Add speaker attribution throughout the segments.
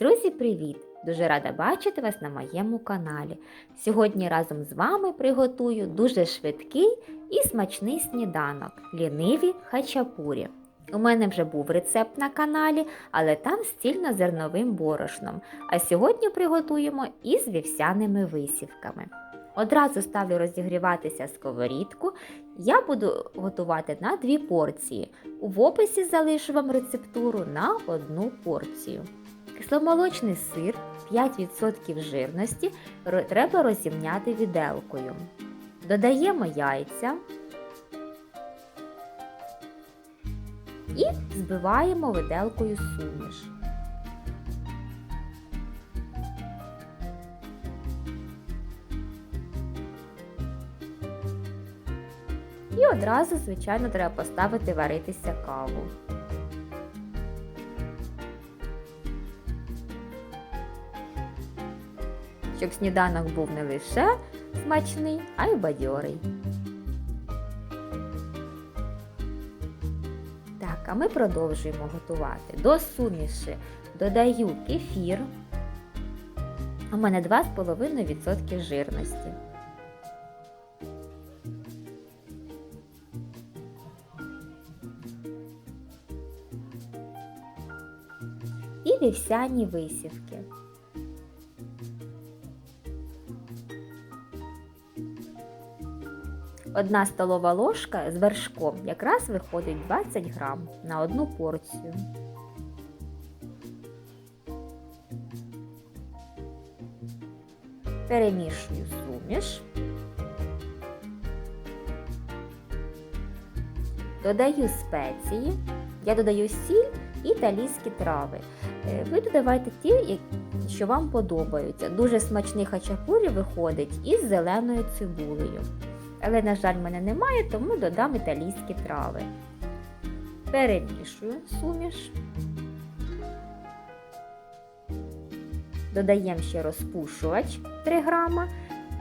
Speaker 1: Друзі, привіт! Дуже рада бачити вас на моєму каналі. Сьогодні разом з вами приготую дуже швидкий і смачний сніданок ліниві хачапурі. У мене вже був рецепт на каналі, але там з цільнозерновим борошном. А сьогодні приготуємо із вівсяними висівками. Одразу ставлю розігріватися сковорідку. Я буду готувати на дві порції. В описі залишу вам рецептуру на одну порцію. Кисломолочний сир 5% жирності треба розімняти віделкою. Додаємо яйця і збиваємо виделкою суміш. І одразу, звичайно, треба поставити варитися каву. Щоб сніданок був не лише смачний, а й бадьорий. Так, а ми продовжуємо готувати. До суміші додаю кефір. У мене 2,5% жирності. І вівсяні висівки. Одна столова ложка з вершком якраз виходить 20 грам на одну порцію. Перемішую суміш. Додаю спеції. Я додаю сіль і італійські трави. Е, Ви додавайте ті, що вам подобаються. Дуже смачний хачапурі виходить із зеленою цибулею. Але, на жаль, мене немає, тому додам італійські трави. Перемішую суміш. Додаємо ще розпушувач 3 грама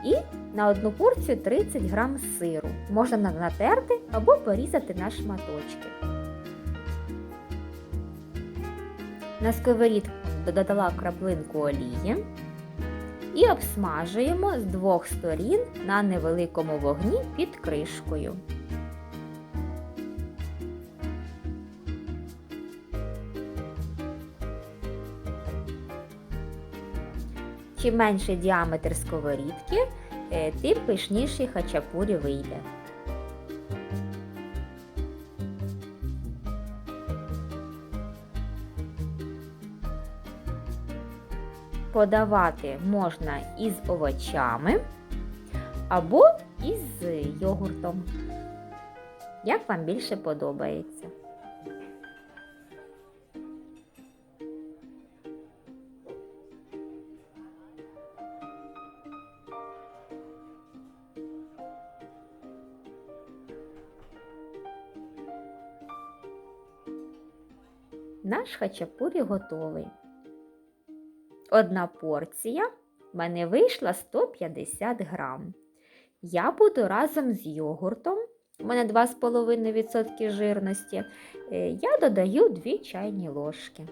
Speaker 1: і на одну порцію 30 грам сиру. Можна натерти або порізати на шматочки. На сковорідку додала краплинку олії і обсмажуємо з двох сторін на невеликому вогні під кришкою. Чим менший діаметр сковорідки, е, тим пишніший хачапурі вийде. Подавати можна із овочами або із йогуртом. Як вам більше подобається. Наш хачапурі готовий. Одна порція в мене вийшла 150 грам. Я буду разом з йогуртом, у мене 2,5% жирності, е, я додаю 2 чайні ложки.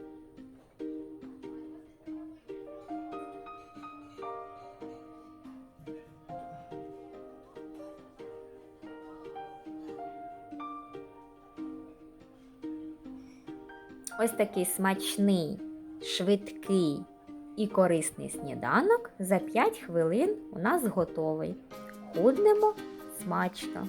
Speaker 1: Ось такий смачний, швидкий і корисний сніданок за 5 хвилин у нас готовий. Худнемо смачно.